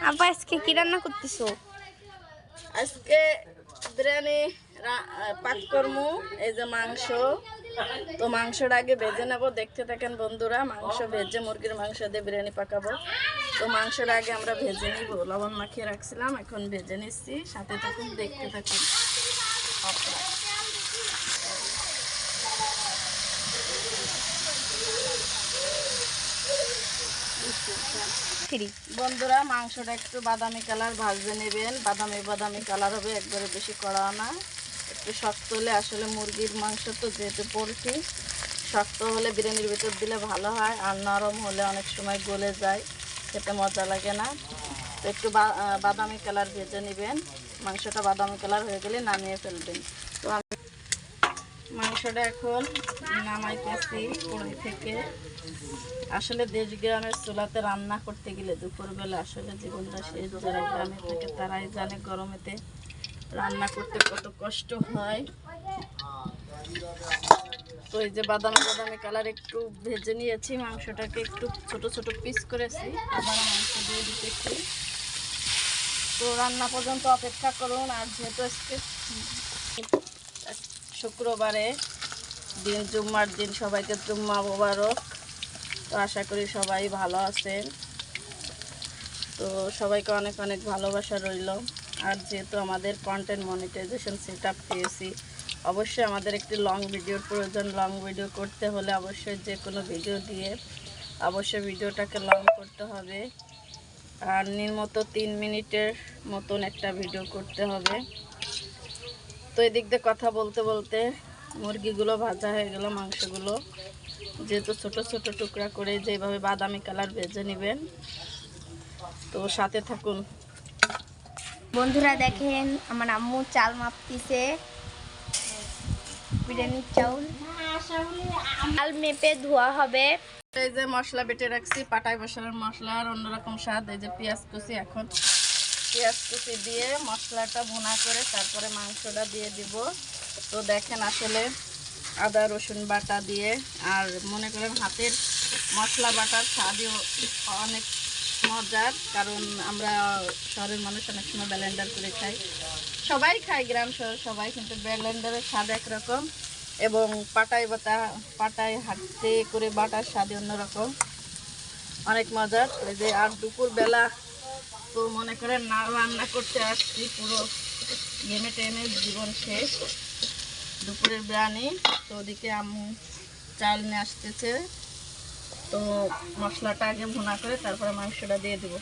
আপা আজকে কি রান্না করতেছো? আজকে বিরিয়ানি রা- আহ, পাক করমু এই যে মাংস। তো মাংসটা আগে ভেজে নেব। দেখতে থাকেন বন্ধুরা মাংস ভেজে মুরগির মাংস দিয়ে বিরিয়ানি পাকাবো। তো মাংসটা আগে আমরা ভেজে নিব। লবণ মাখিয়ে রাখছিলাম এখন ভেজে নিচ্ছি। সাথে থাকুন দেখতে থাকুন। আপনারা। থ্রি বন্ধুরা, মাংসটা একটু বাদামি কালার ভাজতে নেবেন। বাদামি বাদামি কালার হবে, একবারে বেশি কড়া না। একটু শক্ত হলে আসলে মুরগির মাংস তো যেহেতু পোলট্রি, শক্ত হলে বিরিয়ানির ভিতর দিলে ভালো হয়, আর নরম হলে অনেক সময় গলে যায়, খেতে মজা লাগে না। তো একটু বাদামি কালার ভেজে নেবেন। মাংসটা বাদামি কালার হয়ে গেলে নামিয়ে ফেলবেন। তো আমি মাংসটা এখন নামাইতেছি কড়াই থেকে। আসলে দেশ গ্রামের চুলাতে রান্না করতে গেলে দুপুরবেলা আসলে জীবনটা শেষ যারা গ্রামে থাকে তারাই জানে গরমেতে রান্না করতে কত কষ্ট হয়। তো এই যে বাদামি বাদামি কালার একটু ভেজে নিয়েছি, মাংসটাকে একটু ছোট ছোট পিস করেছি, আবার মাংস দিয়ে দিতেছি। তো রান্না পর্যন্ত অপেক্ষা করুন, আর যেহেতু আজকে শুক্রবারে দিন জুম্মার দিন, সবাইকে জুম্মা মোবারক। তো আশা করি সবাই ভালো আছেন। তো সবাইকে অনেক অনেক ভালোবাসা রইল। আর যেহেতু আমাদের কন্টেন্ট মনিটাইজেশন সেট আপ পেয়েছি, অবশ্যই আমাদের একটি লং ভিডিওর প্রয়োজন। লং ভিডিও করতে হলে অবশ্যই যে কোনো ভিডিও দিয়ে অবশ্যই ভিডিওটাকে লং করতে হবে। আর নির্মত তিন মিনিটের মতন একটা ভিডিও করতে হবে। তো এদিক দিয়ে কথা বলতে বলতে মুরগিগুলো ভাজা হয়ে গেল মাংসগুলো। যেহেতু ছোট ছোট টুকরা করে যেভাবে বাদামি কালার ভেজে নেবেন তো সাথে থাকুন। বন্ধুরা দেখেন আমার আম্মু চাল মাপতিছে। বিরিয়ানির চাউল। চাল মেপে ধোয়া হবে। এই যে মশলা বেটে রাখছি পাটাই মশলার মশলা আর অন্যরকম স্বাদ এই যে পেঁয়াজ কুচি এখন। পেঁয়াজ কুচি দিয়ে মশলাটা ভুনা করে তারপরে মাংসটা দিয়ে দিব। তো দেখেন আসলে আদা, রসুন বাটা দিয়ে, আর মনে করেন হাতের মশলা বাটার স্বাদই অনেক মজার, কারণ আমরা শহরের মানুষ অনেক সময় ব্লেন্ডার করে খাই। সবাই খায়, গ্রাম শহর সবাই, কিন্তু ব্লেন্ডারের স্বাদ একরকম এবং পাটায় বাটা, পাটায় হাতে করে বাটার স্বাদে অন্যরকম। অনেক মজার। যে আর দুপুর বেলা তো মনে করেন না, রান্না করতে আসছি পুরো গেমে টেমে জীবন শেষ। দুপুরের বিরিয়ানি, তো ওদিকে আম্মু চাল নিয়ে আসতেছে। তো মশলাটা আগে ভুনা করে তারপরে মাংসটা দিয়ে দেবো।